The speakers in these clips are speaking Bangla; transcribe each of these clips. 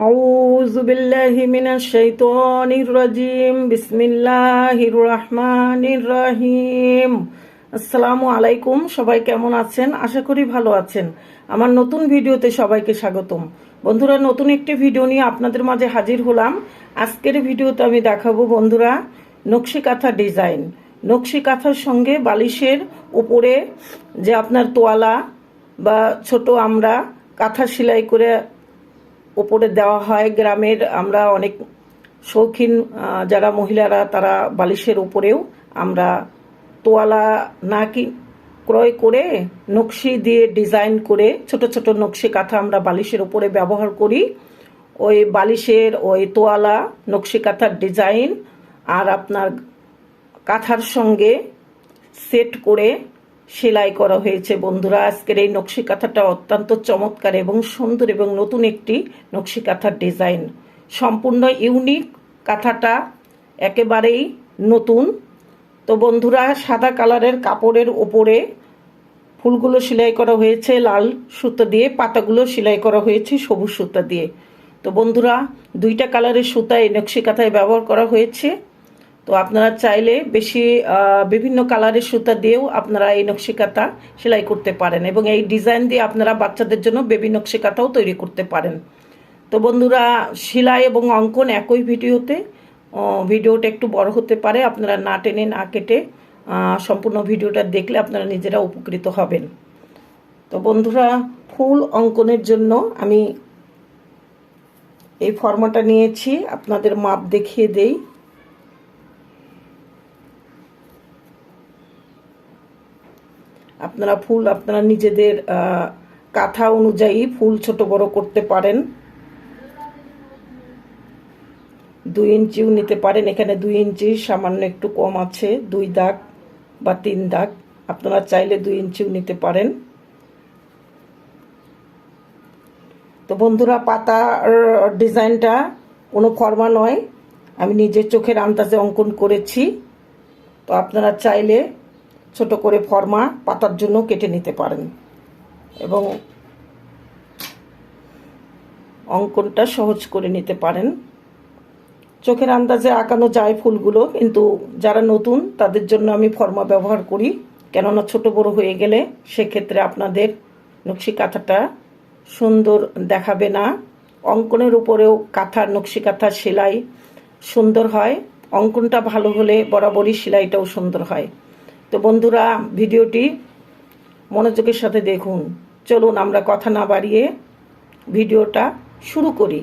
أعوذ بالله من الشيطان الرجيم بسم الله الرحمن الرحيم আসসালামু আলাইকুম সবাই কেমন আছেন আশা করি ভালো আছেন আমার নতুন ভিডিওতে সবাইকে স্বাগতম বন্ধুরা নতুন একটি ভিডিও নিয়ে আপনাদের মাঝে হাজির হলাম আজকের ভিডিওতে আমি দেখাবো বন্ধুরা নকশি কাঁথা ডিজাইন নকশি কাঁথার সঙ্গে বালিশের উপরে যে আপনার তোয়ালা বা ছোট আমরা কাঁথা সেলাই করে ওপরে দেওয়া হয় গ্রামের, আমরা অনেক শৌখিন যারা মহিলারা, তারা বালিশের উপরেও আমরা তোয়ালা না কি, ক্রয় করে নকশি দিয়ে ডিজাইন করে ছোট ছোট নকশি কাঁথা আমরা বালিশের উপরে ব্যবহার করি। ওই বালিশের ওই তোয়ালা, নকশি কাঁথার ডিজাইন আর আপনার কাঁথার সঙ্গে সেট করে সেলাই করা হয়েছে। বন্ধুরা, আজকের এই নকশি কাঁথাটা অত্যন্ত চমৎকার এবং সুন্দর এবং নতুন একটি নকশি কাঁথার ডিজাইন। সম্পূর্ণ ইউনিক কাঁথাটা একেবারেই নতুন। তো বন্ধুরা, সাদা কালারের কাপড়ের ওপরে ফুলগুলো সেলাই করা হয়েছে, লাল সুতো দিয়ে, পাতাগুলো সেলাই করা হয়েছে সবুজ সুতা দিয়ে। তো বন্ধুরা, দুইটা কালারের সুতা এই নকশি কাঁথায় ব্যবহার করা হয়েছে। তো আপনারা চাইলে বেশি বিভিন্ন কালারের সুতা দিয়েও আপনারা এই নকশি কাঁথা সেলাই করতে পারেন এবং এই ডিজাইন দিয়ে আপনারা বাচ্চাদের জন্য বেবি নকশি কাঁথাও তৈরি করতে পারেন। তো বন্ধুরা, সেলাই এবং অঙ্কন একই ভিডিওতে ভিডিওটা একটু বড় হতে পারে, আপনারা না টেনে না কেটে সম্পূর্ণ ভিডিওটা দেখলে আপনারা নিজেরা উপকৃত হবেন। তো বন্ধুরা, ফুল অঙ্কনের জন্য আমি এই ফর্মাটা নিয়েছি, আপনাদের মাপ দেখিয়ে দেই। আপনারা ফুল আপনারা নিজেদের কাঁথা অনুযায়ী ফুল ছোট বড় করতে পারেন। দুই ইঞ্চিও নিতে পারেন। এখানে দুই ইঞ্চি, সামান্য একটু কম আছে, দুই দাগ বা তিন দাগ। আপনারা চাইলে দুই ইঞ্চিও নিতে পারেন। তো বন্ধুরা, পাতার ডিজাইনটা কোনো ফর্মা নয়। আমি নিজের চোখের আন্দাজে অঙ্কন করেছি। তো আপনারা চাইলে ছোট করে ফর্মা পাতার জন্য কেটে নিতে পারেন। এবং অঙ্কনটা সহজ করে নিতে পারেন। চোখের আন্দাজে আঁকানো যায় ফুলগুলো, কিন্তু যারা নতুন, তাদের জন্য আমি ফর্মা ব্যবহার করি। কেননা ছোট বড় হয়ে গেলে সেক্ষেত্রে আপনাদের নকশি কাঁথাটা সুন্দর দেখাবে না। অঙ্কনের উপরেও কাঁথার নকশি কাঁথার সেলাই সুন্দর হয়। অঙ্কনটা ভালো হলে বরাবরই সেলাইটাও সুন্দর হয়। তো বন্ধুরা ভিডিওটি মনোযোগের সাথে দেখুন। চলুন আমরা কথা না বাড়িয়ে ভিডিওটা শুরু করি।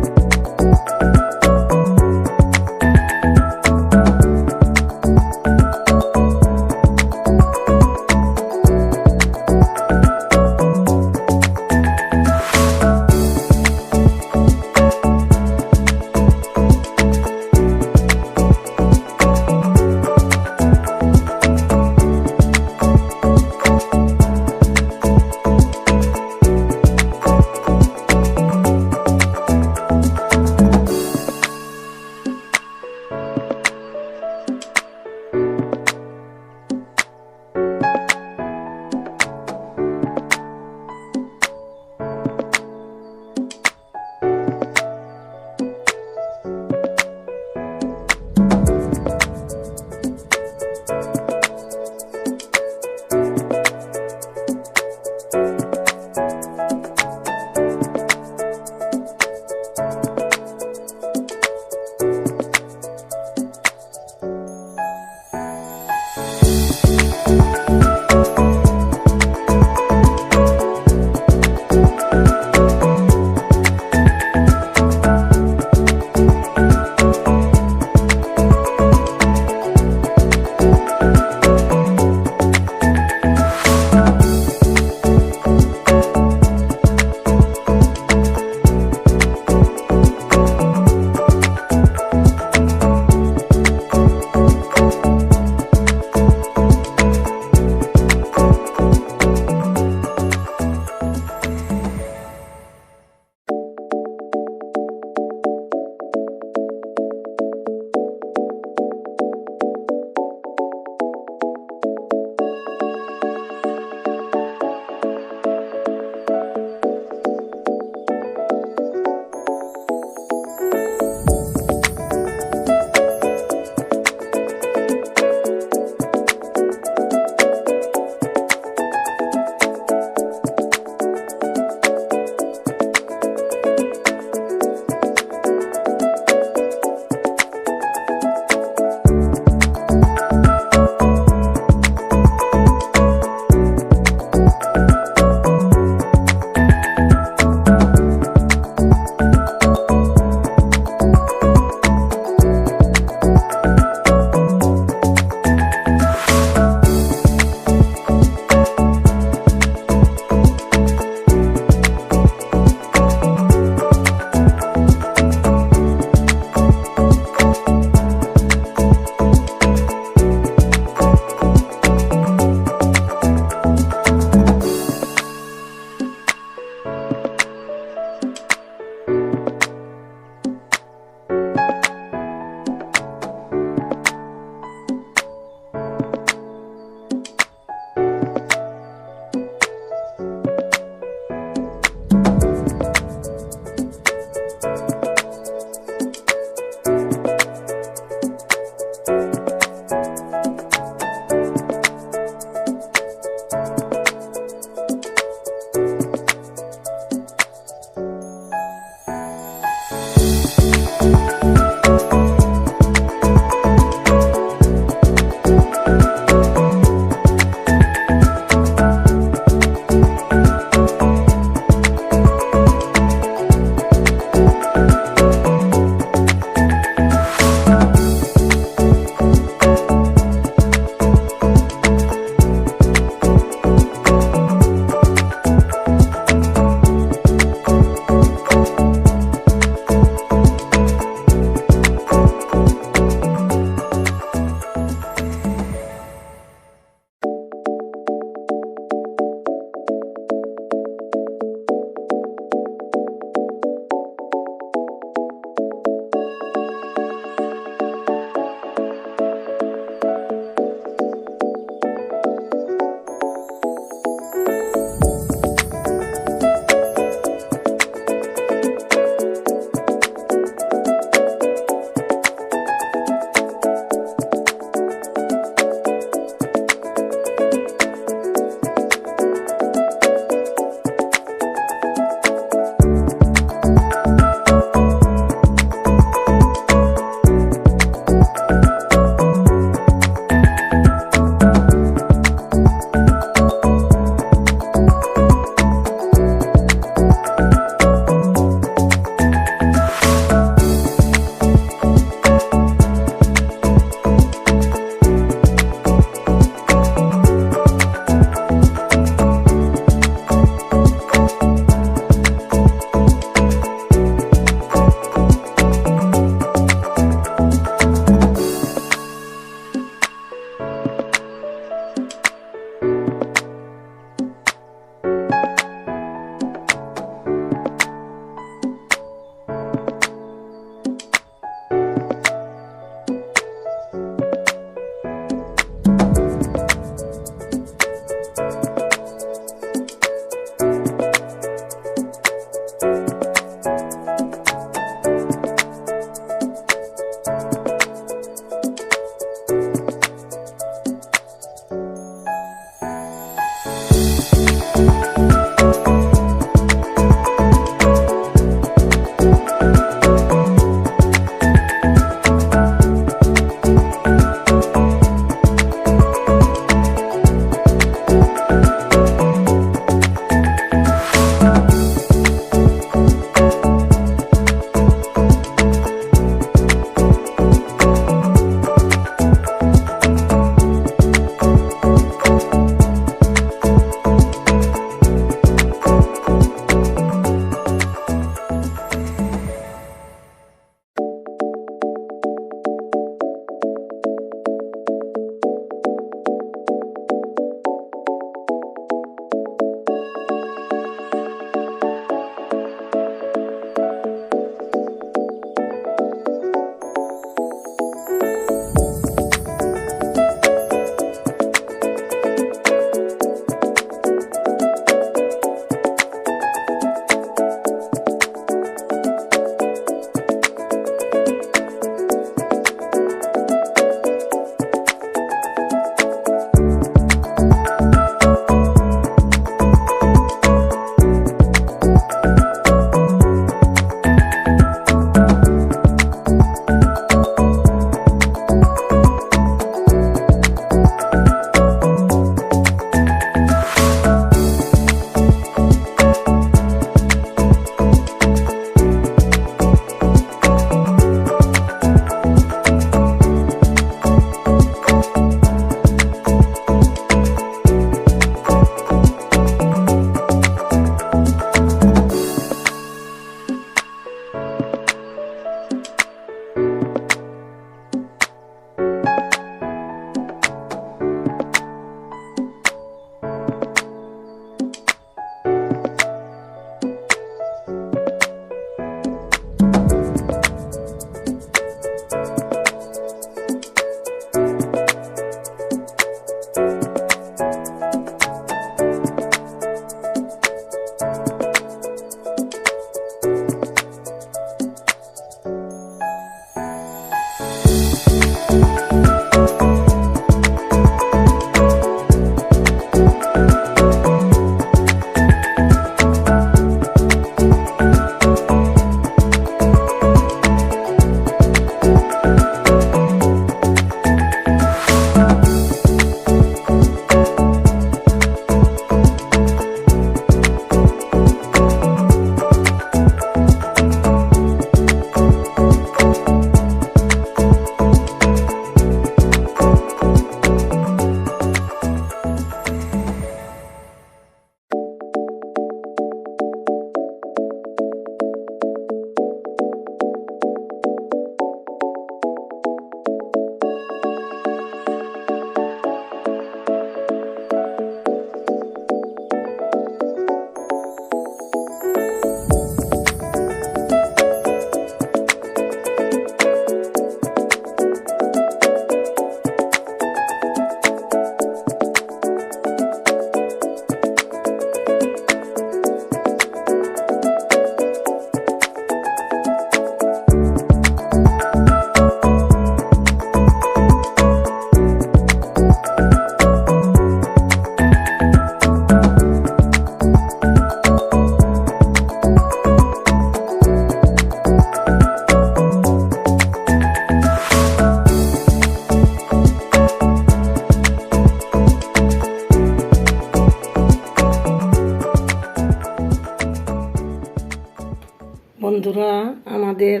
আমাদের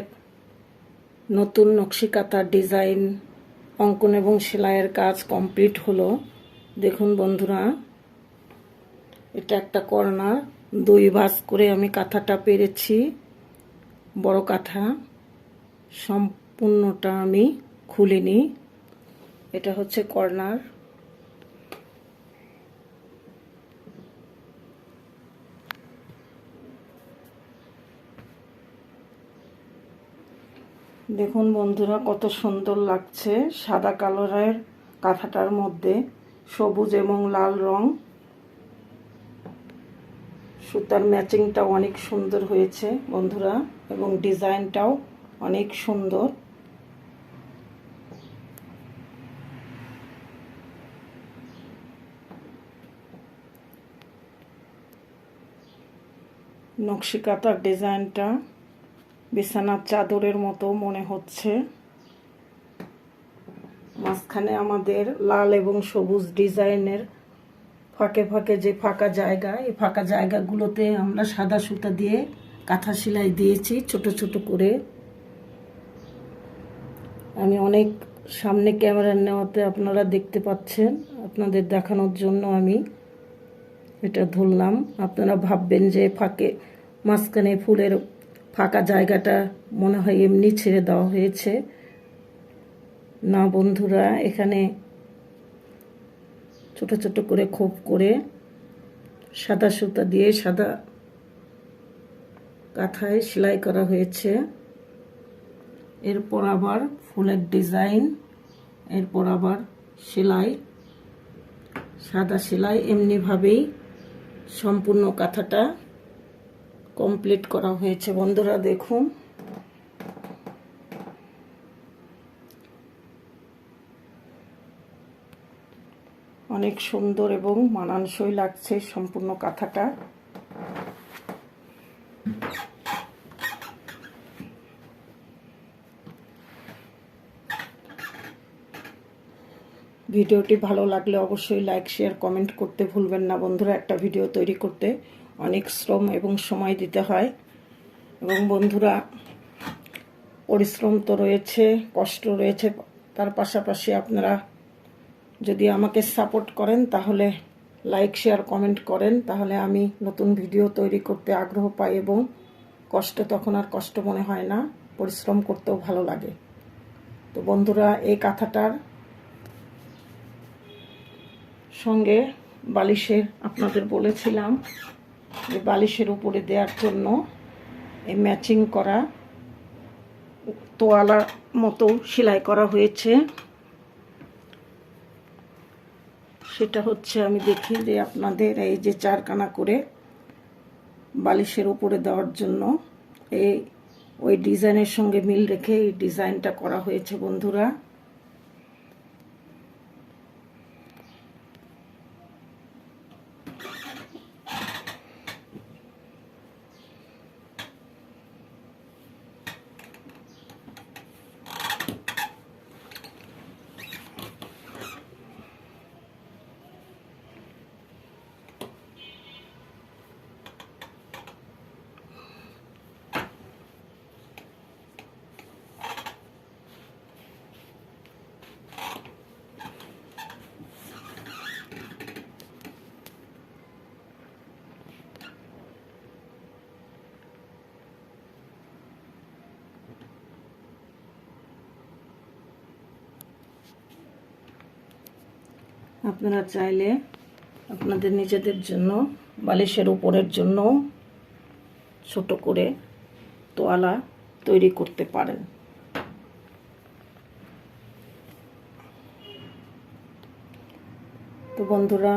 নতুন নকশিকাতার ডিজাইন, অঙ্কন এবং সেলাইয়ের কাজ কমপ্লিট হলো। দেখুন বন্ধুরা, এটা একটা কর্নার দুই ভাঁজ করে আমি কাঁথাটা পেরেছি। বড় কাঁথা, সম্পূর্ণটা আমি খুলিনি। এটা হচ্ছে কর্নার। দেখুন বন্ধুরা, কত সুন্দর লাগছে সাদা কালারের কাঁথাটার মধ্যে সবুজ এবং লাল রং। সুতার ম্যাচিংটাও অনেক সুন্দর হয়েছে বন্ধুরা, এবং ডিজাইনটাও অনেক সুন্দর। নকশি কাঁথার ডিজাইনটা বিছানার চাদরের মতো মনে হচ্ছে। মাঝখানে আমাদের লাল এবং সবুজ ডিজাইনের ফাঁকে ফাঁকে যে ফাঁকা জায়গা, এই ফাঁকা জায়গাগুলোতে আমরা সাদা সুতা দিয়ে কাঁথা সেলাই দিয়েছি, ছোট ছোট করে। আমি অনেক সামনে ক্যামেরা নেওয়াতে আপনারা দেখতে পাচ্ছেন, আপনাদের দেখানোর জন্য আমি এটা ধরলাম। আপনারা ভাববেন যে ফাঁকে মাঝখানে ফুলের ফাঁকা জায়গাটা মনে হয় এমনি ছেড়ে দেওয়া হয়েছে। না বন্ধুরা, এখানে ছোট ছোট করে খোপ করে সাদা সুতা দিয়ে সাদা কাঁথায় সেলাই করা হয়েছে। এরপর আবার ফুলের ডিজাইন, এরপর আবার সেলাই, সাদা সেলাই এমনিভাবেই সম্পূর্ণ কাঁথাটা কমপ্লিট করা হয়েছে। বন্ধুরা, দেখুন। অনেক সুন্দর এবং মানানসই লাগছে সম্পূর্ণ কাঁথাটা। ভিডিওটি ভালো লাগলে অবশ্যই লাইক, শেয়ার, কমেন্ট করতে ভুলবেন না বন্ধুরা। একটা ভিডিও তৈরি করতে অনেক শ্রম এবং সময় দিতে হয়। এবং বন্ধুরা, পরিশ্রম তো রয়েছে, কষ্ট রয়েছে। তার পাশাপাশি আপনারা যদি আমাকে সাপোর্ট করেন, তাহলে লাইক, শেয়ার, কমেন্ট করেন। তাহলে আমি নতুন ভিডিও তৈরি করতে আগ্রহ পাই এবং কষ্ট তখন আর কষ্ট মনে হয় না, পরিশ্রম করতেও ভালো লাগে। তো বন্ধুরা, এই কাঁথাটার সঙ্গে বালিশের আপনাদের বলেছিলাম। যে বালিশের উপরে দেওয়ার জন্য এই ম্যাচিং করা তোয়ালা মতো সেলাই করা হয়েছে। সেটা হচ্ছে আমি দেখি যে আপনাদের এই যে চারকানা করে বালিশের উপরে দেওয়ার জন্য এই ওই ডিজাইনের সঙ্গে মিল রেখে এই ডিজাইনটা করা হয়েছে বন্ধুরা। আপনারা চাইলে আপনাদের নিজেদের জন্য, বালিশের উপরের জন্য ছোট করে তোয়ালা তৈরি করতে পারেন। তো বন্ধুরা,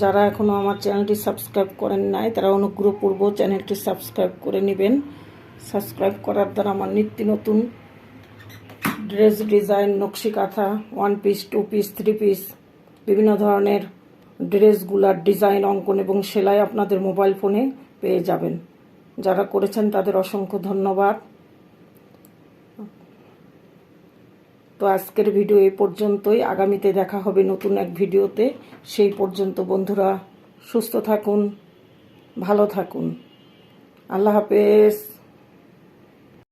যারা এখনও আমার চ্যানেলটি সাবস্ক্রাইব করেন নাই, তারা অনুগ্রহপূর্ব চ্যানেলটি সাবস্ক্রাইব করে নেবেন। সাবস্ক্রাইব করার দ্বারা আমার নিত্য নতুন ড্রেস ডিজাইন নকশি কাঁথা one piece two piece three piece বিভিন্ন ধরনের ড্রেসগুলার ডিজাইন অঙ্কন এবং সেলাই আপনাদের মোবাইল ফোনে পেয়ে যাবেন। যারা করেছেন তাদের অসংখ্য ধন্যবাদ। তো আজকের ভিডিও এই পর্যন্তই। আগামীতে দেখা হবে নতুন এক ভিডিওতে সেই পর্যন্ত বন্ধুরা সুস্থ থাকুন, ভালো থাকুন। আল্লাহ হাফেজ।